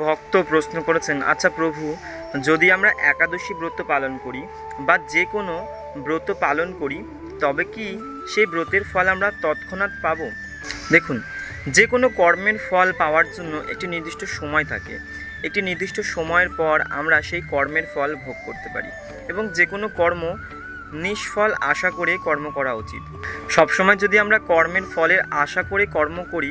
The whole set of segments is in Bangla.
ভক্ত প্রশ্ন করেছেন আচ্ছা প্রভু, যদি আমরা একাদশী ব্রত পালন করি বা যে কোনো ব্রত পালন করি, তবে কি সেই ব্রতের ফল আমরা তৎক্ষণাৎ পাবো? দেখুন, যে কোনো কর্মের ফল পাওয়ার জন্য একটি নির্দিষ্ট সময় থাকে। একটি নির্দিষ্ট সময়ের পর আমরা সেই কর্মের ফল ভোগ করতে পারি এবং যে কোনো কর্ম নিষ্ফল আশা করে কর্ম করা উচিত। সবসময় যদি আমরা কর্মের ফলের আশা করে কর্ম করি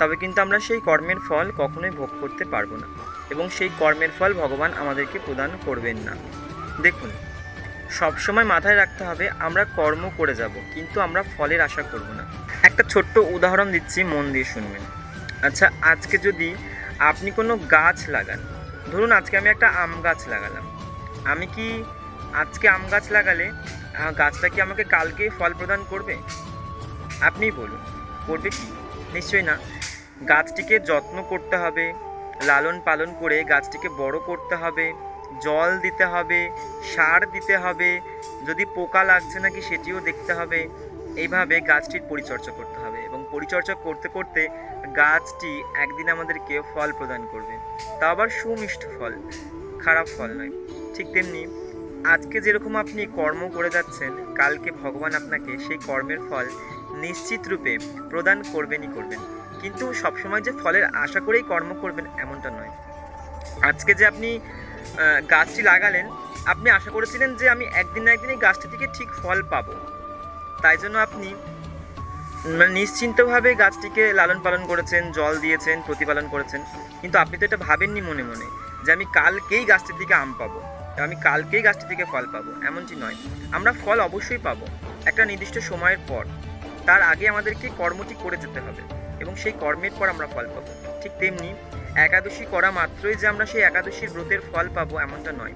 তবে কিন্তু আমরা সেই কর্মের ফল কখনোই ভোগ করতে পারব না এবং সেই কর্মের ফল ভগবান আমাদেরকে প্রদান করবেন না। দেখুন, সবসময় মাথায় রাখতে হবে আমরা কর্ম করে যাব, কিন্তু আমরা ফলের আশা করব না। একটা ছোট্ট উদাহরণ দিচ্ছি, মন দিয়ে শুনবেন। আচ্ছা আজকে যদি আপনি কোনো গাছ লাগান, ধরুন আজকে আমি একটা আম গাছ লাগালাম। আমি কি আজকে আম গাছ লাগালে গাছটা কি আমাকে কালকে ফল প্রদান করবে? আপনিই বলুন, করবে কি? নিশ্চয়ই না। গাছটিকে যত্ন করতে হবে, লালন পালন করে গাছটিকে বড় করতে হবে, জল দিতে হবে, সার দিতে হবে, যদি পোকা লাগছে নাকি সেটিও দেখতে হবে। এইভাবে গাছটির পরিচর্যা করতে হবে এবং পরিচর্যা করতে করতে গাছটি একদিন আমাদেরকে ফল প্রদান করবে। তা আবার সুমিষ্ট ফল, খারাপ ফল নয়। ঠিক তেমনি আজকে যেরকম আপনি কর্ম করে যাচ্ছেন, কালকে ভগবান আপনাকে সেই কর্মের ফল নিশ্চিত রূপে প্রদান করবেনই করবেন। কিন্তু সবসময় যে ফলের আশা করেই কর্ম করবেন এমনটা নয়। আজকে যে আপনি গাছটি লাগালেন, আপনি আশা করেছিলেন যে আমি একদিন না একদিন এই গাছটি থেকে ঠিক ফল পাবো। তাই জন্য আপনি মানে নিশ্চিন্তভাবে গাছটিকে লালন পালন করেছেন, জল দিয়েছেন, প্রতিপালন করেছেন। কিন্তু আপনি তো এটা ভাবেননি মনে মনে যে আমি কালকেই গাছটির থেকে আম পাবো, আমি কালকেই গাছটি থেকে ফল পাবো, এমনটি নয়। আমরা ফল অবশ্যই পাবো, একটা নির্দিষ্ট সময়ের পর। তার আগে আমাদেরকে কর্মটি করে যেতে হবে। এবং সেই কর্মের পর আমরা ফল পাবো। ঠিক তেমনি একাদশী করা মাত্রই যে আমরা সেই একাদশীর ব্রতের ফল পাবো এমনটা নয়।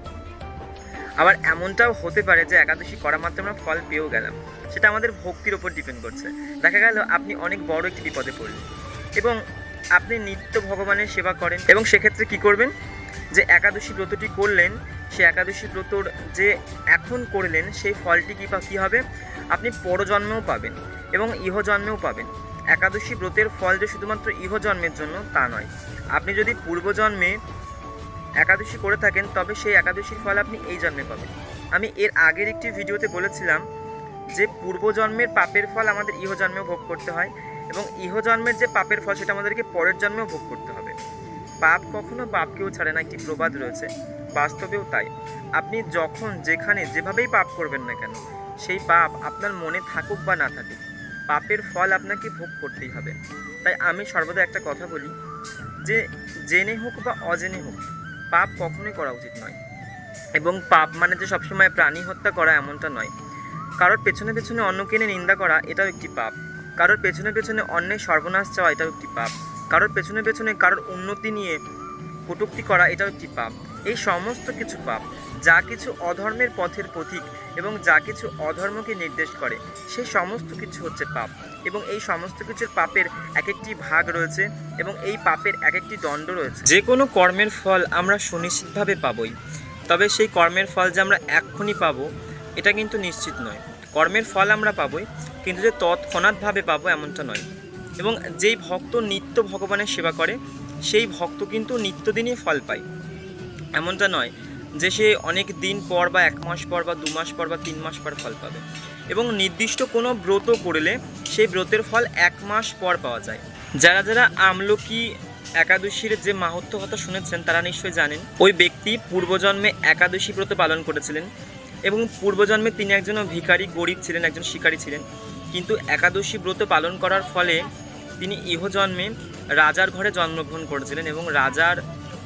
আবার এমনটাও হতে পারে যে একাদশী করা মাত্র আমরা ফল পেয়েও গেলাম। সেটা আমাদের ভক্তির ওপর ডিপেন্ড করছে। দেখা গেল আপনি অনেক বড় একটি বিপদে পড়লেন এবং আপনি নিত্য ভগবানের সেবা করেন এবং সেক্ষেত্রে কি করবেন? যে একাদশী ব্রতটি করলেন সেই একাদশী ব্রতর যে এখন করলেন, সেই ফলটি কী কী হবে? আপনি পরজন্মেও পাবেন এবং ইহজন্মেও পাবেন। একাদশী ব্রতের ফল যে শুধুমাত্র ইহজন্মের জন্য তা নয়। আপনি যদি পূর্বজন্মে একাদশী করে থাকেন, তবে সেই একাদশীর ফল আপনি এই জন্মে পাবেন। আমি এর আগের একটি ভিডিওতে বলেছিলাম যে পূর্বজন্মের পাপের ফল আমাদের ইহজন্মেও ভোগ করতে হয় এবং ইহজন্মের যে পাপের ফল সেটা আমাদেরকে পরের জন্মেও ভোগ করতে হবে। পাপ কখনো পাপকেও ছাড়ে না, একটি প্রবাদ রয়েছে। বাস্তবেও তাই। আপনি যখন যেখানে যেভাবেই পাপ করবেন না কেন, সেই পাপ আপনার মনে থাকুক বা না থাকুক পাপের ফল আপনাকে ভোগ করতেই হবে। তাই আমি সর্বদা একটা কথা বলি যে, জেনে হোক বা অজেনে হোক, পাপ কখনোই করা উচিত নয়। এবং পাপ মানে যে সবসময় প্রাণী হত্যা করা এমনটা নয়। কারোর পেছনে পেছনে অন্যকে নিয়ে নিন্দা করা, এটাও একটি পাপ। কারোর পেছনে পেছনে অন্যের সর্বনাশ চাওয়া, এটাও একটি পাপ। কারোর পেছনে পেছনে কারোর উন্নতি নিয়ে কটূক্তি করা, এটাও একটি পাপ। এই সমস্ত কিছু পাপ যা কিছু অধর্মের পথের পথিক এবং যা কিছু অধর্মকে নির্দেশ করে সেই সমস্ত কিছু হচ্ছে পাপ। এবং এই সমস্ত কিছুর পাপের এক একটি ভাগ রয়েছে এবং এই পাপের এক একটি দণ্ড রয়েছে। যে কোনো কর্মের ফল আমরা সুনিশ্চিতভাবে পাবই, তবে সেই কর্মের ফল যে আমরা এক্ষুনি পাবো, এটা কিন্তু নিশ্চিত নয়। কর্মের ফল আমরা পাবই, কিন্তু যে তৎক্ষণাৎভাবে পাবো এমনটা নয়। এবং যেই ভক্ত নিত্য ভগবানের সেবা করে, সেই ভক্ত কিন্তু নিত্যদিনই ফল পায়। এমনটা নয় যে সে অনেক দিন পর বা এক মাস পর বা দু মাস পর বা তিন মাস পর ফল পাবে। এবং নির্দিষ্ট কোনো ব্রত করলে সেই ব্রতের ফল এক মাস পর পাওয়া যায়। যারা যারা আমলকি একাদশীর যে মাহাত্ম্য কথা শুনেছেন, তারা নিশ্চয়ই জানেন, ওই ব্যক্তি পূর্বজন্মে একাদশী ব্রত পালন করেছিলেন এবং পূর্বজন্মে তিনি একজন ভিখারি, গরিব ছিলেন, একজন শিকারী ছিলেন। কিন্তু একাদশী ব্রত পালন করার ফলে তিনি ইহজন্মে রাজার ঘরে জন্মগ্রহণ করেছিলেন এবং রাজার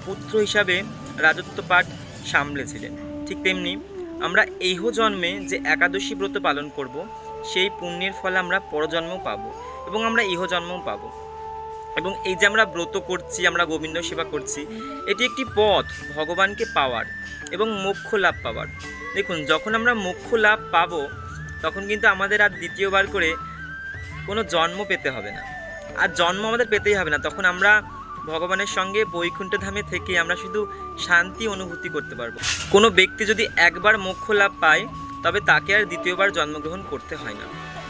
পুত্র হিসাবে রাজত্ব পাঠ সামলেছিলেন। ঠিক তেমনি আমরা ইহ জন্মে যে একাদশী ব্রত পালন করব, সেই পুণ্যের ফলে আমরা পরজন্মও পাবো এবং আমরা ইহ জন্মও পাবো। এবং এই যে আমরা ব্রত করছি, আমরা গোবিন্দ সেবা করছি, এটি একটি পথ ভগবানকে পাওয়ার এবং মোক্ষ লাভ পাওয়ার। দেখুন, যখন আমরা মোক্ষ লাভ পাবো, তখন কিন্তু আমাদের আর দ্বিতীয়বার করে কোনো জন্ম পেতে হবে না। আর জন্ম আমাদের পেতেই হবে না। তখন আমরা ভগবানের সঙ্গে বৈকুণ্ঠ ধামে থেকে আমরা শুধু শান্তি অনুভূতি করতে পারব। কোনো ব্যক্তি যদি একবার মোক্ষ লাভ পায়, তবে তাকে আর দ্বিতীয়বার জন্মগ্রহণ করতে হয় না।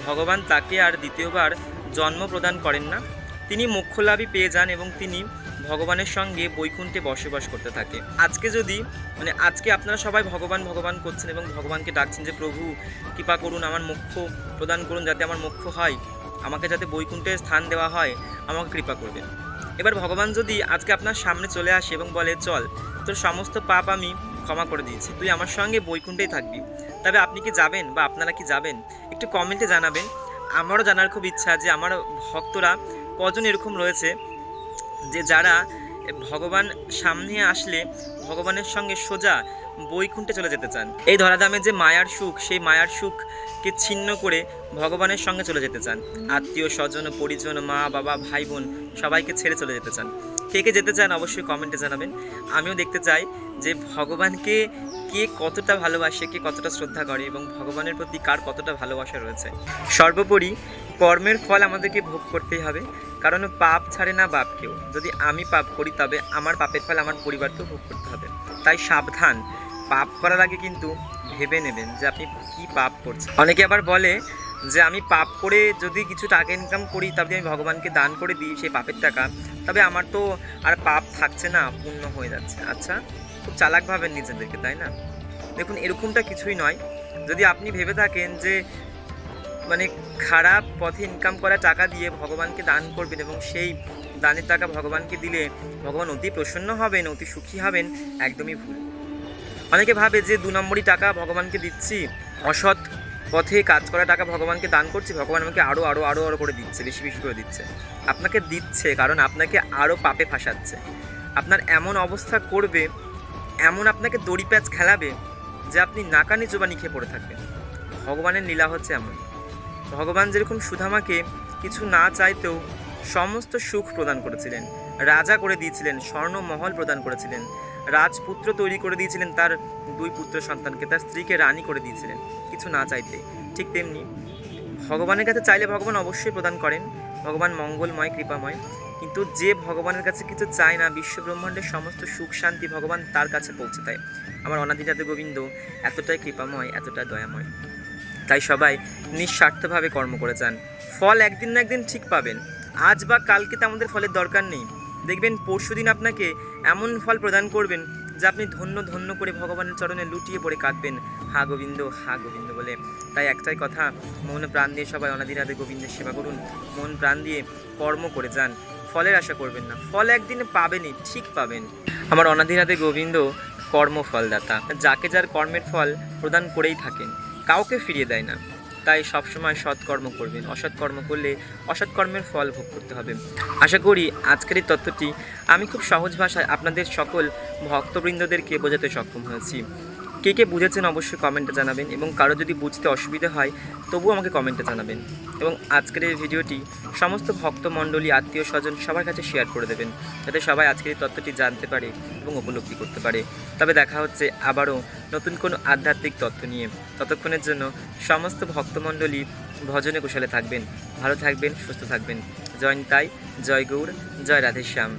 ভগবান তাকে আর দ্বিতীয়বার জন্ম প্রদান করেন না। তিনি মোক্ষ লাভই পেয়ে যান এবং তিনি ভগবানের সঙ্গে বৈকুণ্ঠে বসবাস করতে থাকে। আজকে যদি মানে আজকে আপনারা সবাই ভগবান ভগবান করছেন এবং ভগবানকে ডাকছেন যে, প্রভু, কৃপা করুন, আমার মোক্ষ প্রদান করুন যাতে আমার মোক্ষ হয়। আমাকে যাতে বৈকুণ্ঠে স্থান দেওয়া হয়, আমাকে কৃপা করবেন। এবার ভগবান যদি আজকে আপনার সামনে চলে আসে এবং বলে, চল, তোর সমস্ত পাপ আমি ক্ষমা করে দিয়েছি, তুই আমার সঙ্গে বৈকুণ্ঠেই থাকবি। তবে আপনি কি যাবেন বা আপনারা কি যাবেন? একটু কমেন্টে জানাবেন। আমারও জানার খুব ইচ্ছা যে আমার ভক্তরা কজন এরকম রয়েছে যে যারা ভগবান সামনে আসলে ভগবানের সঙ্গে সোজা বৈকুণ্ঠে চলে যেতে চান। এই ধরাধামে যে মায়ার সুখ, সেই মায়ার সুখকে ছিন্ন করে ভগবানের সঙ্গে চলে যেতে চান। আত্মীয় স্বজন, পরিজন, মা, বাবা, ভাই, বোন সবাইকে ছেড়ে চলে যেতে চান। কে কে যেতে চান অবশ্যই কমেন্টে জানাবেন। আমিও দেখতে চাই যে ভগবানকে কে কতটা ভালোবাসে, কে কতটা শ্রদ্ধা করে এবং ভগবানের প্রতি কার কতটা ভালোবাসা রয়েছে। সর্বোপরি কর্মের ফল আমাদেরকে ভোগ করতেই হবে, কারণ পাপ ছাড়ে না বাপকেও যদি আমি পাপ করি, তবে আমার পাপের ফল আমার পরিবারকেও ভোগ করতে হবে। তাই সাবধান। পাপ করার আগে কিন্তু ভেবে নেবেন যে আপনি কি পাপ করছেন। অনেকে আবার বলে যে আমি পাপ করে যদি কিছু টাকা ইনকাম করি তবে আমি ভগবানকে দান করে দিই সেই পাপের টাকা। তবে আমার তো আর পাপ থাকছে না, পূর্ণ হয়ে যাচ্ছে। আচ্ছা খুব চালাক ভাবেন নিজেদেরকে, তাই না? দেখুন, এরকমটা কিছুই নয়। যদি আপনি ভেবে থাকেন যে মানে খারাপ পথে ইনকাম করা টাকা দিয়ে ভগবানকে দান করবেন এবং সেই দানের টাকা ভগবানকে দিলে ভগবান অতি প্রসন্ন হবেন, অতি সুখী হবেন, একদমই ভুল। অনেকে ভাবে যে দু নম্বরই টাকা ভগবানকে দিচ্ছি, অসৎ পথে কাজ করা টাকা ভগবানকে দান করছি, ভগবান আমাকে আরও আরও আরও আরও করে দিচ্ছে, বেশি বেশি করে দিচ্ছে। আপনাকে দিচ্ছে কারণ আপনাকে আরও পাপে ফাঁসাচ্ছে। আপনার এমন অবস্থা করবে, এমন আপনাকে দড়ি প্যাচ খেলাবে যে আপনি নাকানি চোবানি খেয়ে পড়ে থাকবেন। ভগবানের লীলা হচ্ছে এমন। ভগবান যেরকম সুধামাকে কিছু না চাইতেও সমস্ত সুখ প্রদান করেছিলেন, রাজা করে দিয়েছিলেন স্বর্ণমহল প্রদান করেছিলেন রাজপুত্র তৈরি করে দিয়েছিলেন তার দুই পুত্র সন্তানকে, তার স্ত্রীকে রানী করে দিয়েছিলেন, কিছু না চাইতে। ঠিক তেমনি ভগবানের কাছে চাইলে ভগবান অবশ্যই প্রদান করেন, ভগবান মঙ্গলময়, কৃপাময়, কিন্তু যে ভগবানের কাছে কিছু চায় না বিশ্ব ব্রহ্মাণ্ডের সমস্ত সুখ শান্তি ভগবান তার কাছে পৌঁছে দেয়। আমার অনাদিনাথ গোবিন্দ এতটাই কৃপাময় এতটা দয়াময়। তাই সবাই নিঃস্বার্থভাবে কর্ম করে যান। ফল একদিন না একদিন ঠিক পাবেন। আজ বা কালকে তো আমাদের ফলের দরকার নেই। দেখবেন পরশুদিন আপনাকে এমন ফল প্রদান করবেন যা আপনি ধন্য ধন্য করে ভগবানের চরণে লুটিয়ে পড়ে কাঁদবেন। হা গোবিন্দ হা গোবিন্দ বলে। তাই একটাই কথা, মন প্রাণ দিয়ে সবাই অনাদিরাধে গোবিন্দের সেবা করুন। মন প্রাণ দিয়ে কর্ম করে যান। ফলের আশা করবেন না। ফল একদিন পাবেনই, ঠিক পাবেন। আমার অনাদিরাধে গোবিন্দ কর্মফলদাতা, যাকে যার কর্মের ফল প্রদান করেই থাকেন, কাউকে ফিরিয়ে দেয় না। তাই সবসময় সৎকর্ম করবেন। অসৎকর্ম করলে অসৎকর্মের ফল ভোগ করতে হবে। আশা করি আজকের এই তথ্যটি আমি খুব সহজ ভাষায় আপনাদের সকল ভক্তবৃন্দদেরকে বোঝাতে সক্ষম হয়েছি। কে কে বুঝেছেন অবশ্যই কমেন্টে জানাবেন এবং কারও যদি বুঝতে অসুবিধা হয়, তবুও আমাকে কমেন্টে জানাবেন। এবং আজকের এই ভিডিওটি সমস্ত ভক্তমণ্ডলী আত্মীয় স্বজন সবার কাছে শেয়ার করে দেবেন, যাতে সবাই আজকের এই তথ্যটি জানতে পারে এবং উপলব্ধি করতে পারে। তবে দেখা হচ্ছে আবারও নতুন কোনো আধ্যাত্মিক তত্ত্ব নিয়ে। ততক্ষণের জন্য সমস্ত ভক্তমণ্ডলী ভজনে কুশলে থাকবেন। ভালো থাকবেন, সুস্থ থাকবেন। জয় তাই জয় গৌর, জয় রাধেশ্যাম।